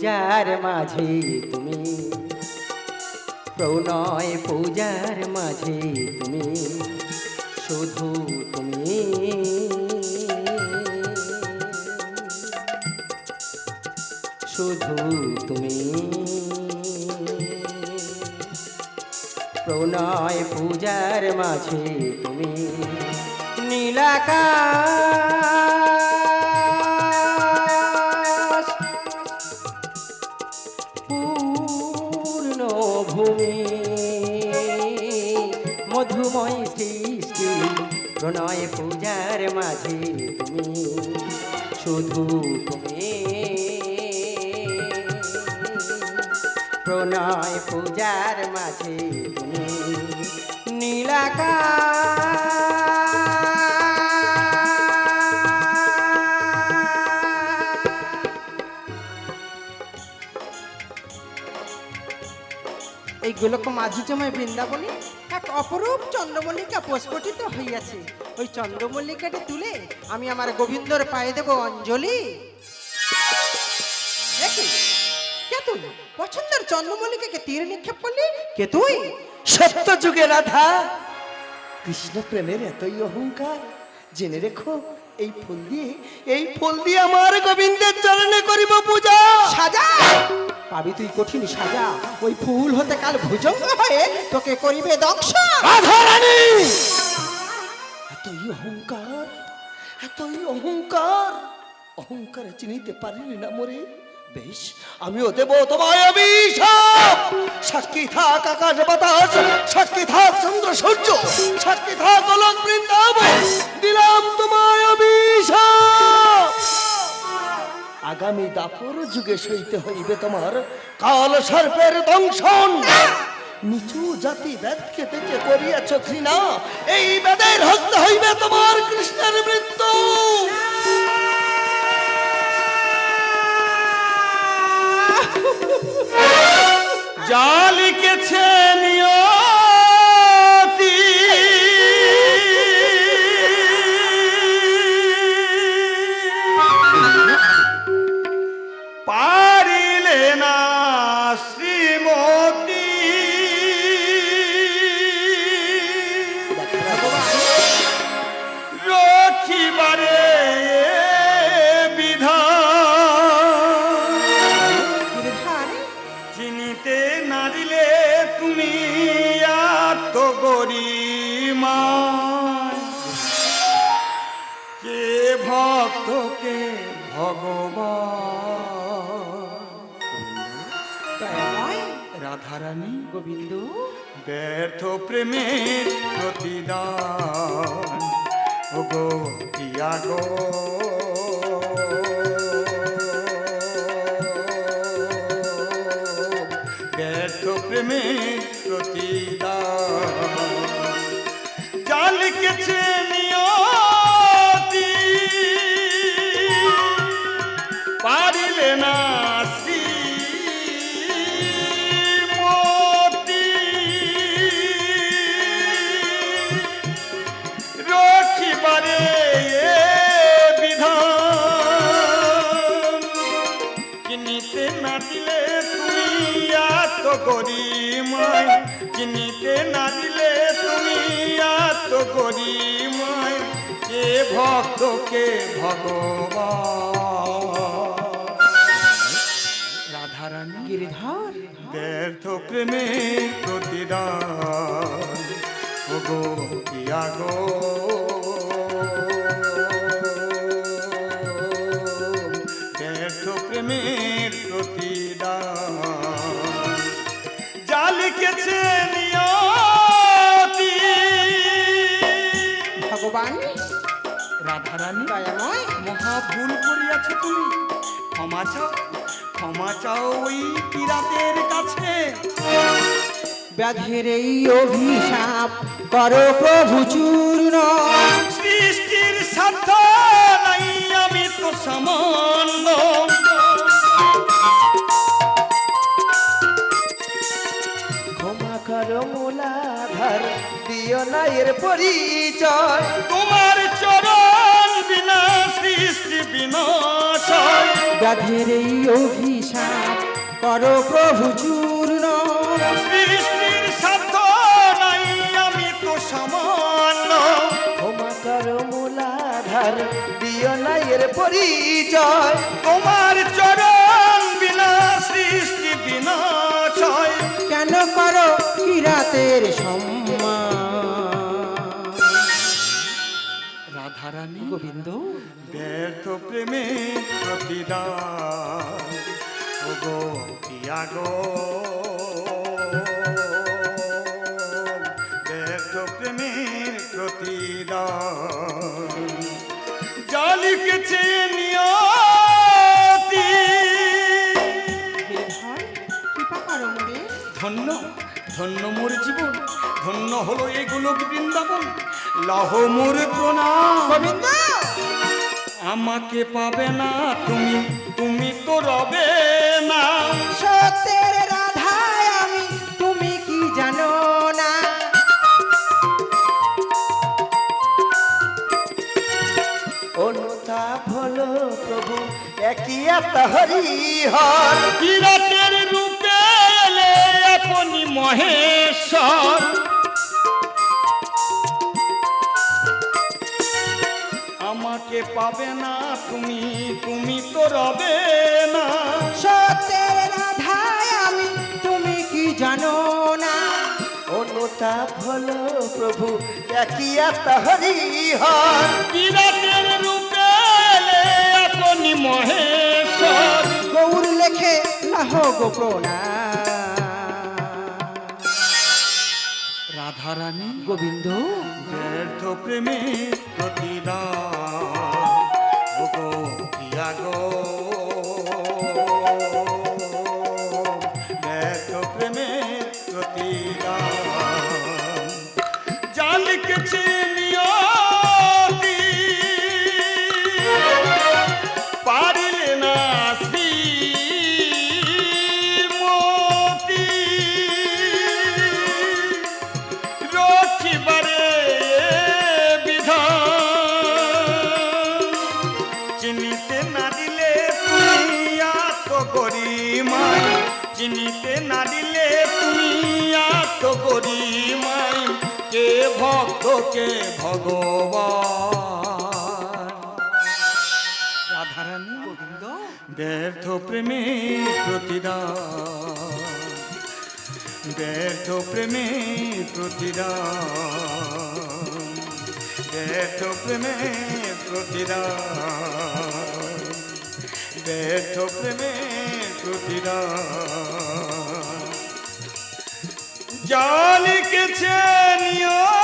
পূজার মাঝে তুমি। প্রণয় পূজার মাঝে তুমি। শুধু তুমি। শুধু তুমি। প্রণয় পূজার মাঝে তুমি। নীলাকাশ প্রণয় পূজার মাঝে তুমি নীলাকাশ এই গোলক বৃন্দাবনে এক অপরূপ চন্দ্রমল্লিকা প্রস্ফুটিত হইয়াছে। ওই চন্দ্রমল্লিকাটি তুলে আমি আমার গোবিন্দর পায়ে দেব অঞ্জলি। দেখি। তুই? পছন্দের চন্দ্রমল্লিকাকে তীর নিক্ষেপ করলি? কে তুই? সত্য যুগে রাধা। কৃষ্ণ প্রেমের এতই অহংকার। জেনে রেখো এই ফুল দিয়ে এই ফুল দিয়ে আমার গোবিন্দের চরণে করিব পূজা। সাজা? পাবি তুই কঠিন সাজা। ওই ফুল হতে কাল ভুজঙ্গ হয়ে তোকে করিবে দংশন রাধা রানী এতই অহংকার এতই অহংকার। অহংকারে চিনিতে পারিনি না মরে। বেশ, আমিও দেব তোমায় অভিশাপ। সাক্ষী থাক আকাশ বাতাস, সাক্ষী থাক চন্দ্র সূর্য, সাক্ষী থাক গোলক বৃন্দাবন। দিলাম তোমায় অভিশাপ। আগামী দাপর যুগে সইতে হইবে তোমার কাল সর্পের দংশন। নিচু জাতি বেদকে দেখে করিয়াছ ঘৃণা, এই বেদের হস্তে হইবে তোমার কৃষ্ণের মৃত্যু। যা লিখেছে ভক্তকে ভগবান। রাধারানী গোবিন্দ। ব্যর্থ প্রেমের প্রতিদান। ও গো পিয়া গো। ব্যর্থ প্রেমের প্রতিদান। গরিমায় কিনিতে না দিলে তুমি এত গরিমায়। কে ভক্তকে ভগবান? রাধারানী গিরিধার। ব্যর্থ প্রেমে প্রতিদান। গো পিয়া গো ভুল করিয়াছ তুমি? ক্ষমা চাও ক্ষমা চাও ওই পিরাতের কাছে। ব্যাধের এই অভিশাপ করো প্রভু চূর্ণ। সৃষ্টির সাধ্য নাই আমি তো সামান্য। ক্ষমা করো মোলাধার দিও না এর পরিচয়। তোমার চরণ বিনা বিনাশয় ব্যাধের এই অভিশাপ কর প্রভু চূর্ণ। সৃষ্টির সাধ্য নাই আমি তো সামান্য ক্ষমা কর মূলাধার এর পরিচয়। তোমার চরণ রাধারানী গোবিন্দ ব্যর্থ প্রেমে প্রতিদান। ওগো তিয়াগো ব্যর্থ প্রেমের প্রতিদান। যা লিখেছে গোলক বৃন্দাবন লহ মোর প্রণাম। গোবিন্দ! আমাকে পাবে না তুমি তুমি তো রবে না। সত্যের রাধায় আমি তুমি কি জানো না? অনুতাপ হলো প্রভু একই আত্মহরি হর। বিরাটের রূপে এলে আপনি মহেশ্বর। পাবে না তুমি তুমি তো রবে না। সত্যের রাধায় আমি তুমি কি জানো না? অনুতাপ হলো প্রভু একই আত্মহরি হর। বিরাটের রূপে আপনি মহেশ্বর। গৌর লেখে লাহ গোপনা রাধারানী গোবিন্দ। ব্যর্থ প্রেমে প্রতিদা তিয়াগো ব্যর্থ প্রেমে প্রতিদান কে ভক্ত কে ভগবান। রাধারানী গোবিন্দ। ব্যর্থ প্রেমে প্রতিদান। ব্যর্থ প্রেমে প্রতিদান। ব্যর্থ প্রেমে প্রতিদান। ব্যর্থ প্রেমে প্রতিদান। যা লিখেছে নিয়ম।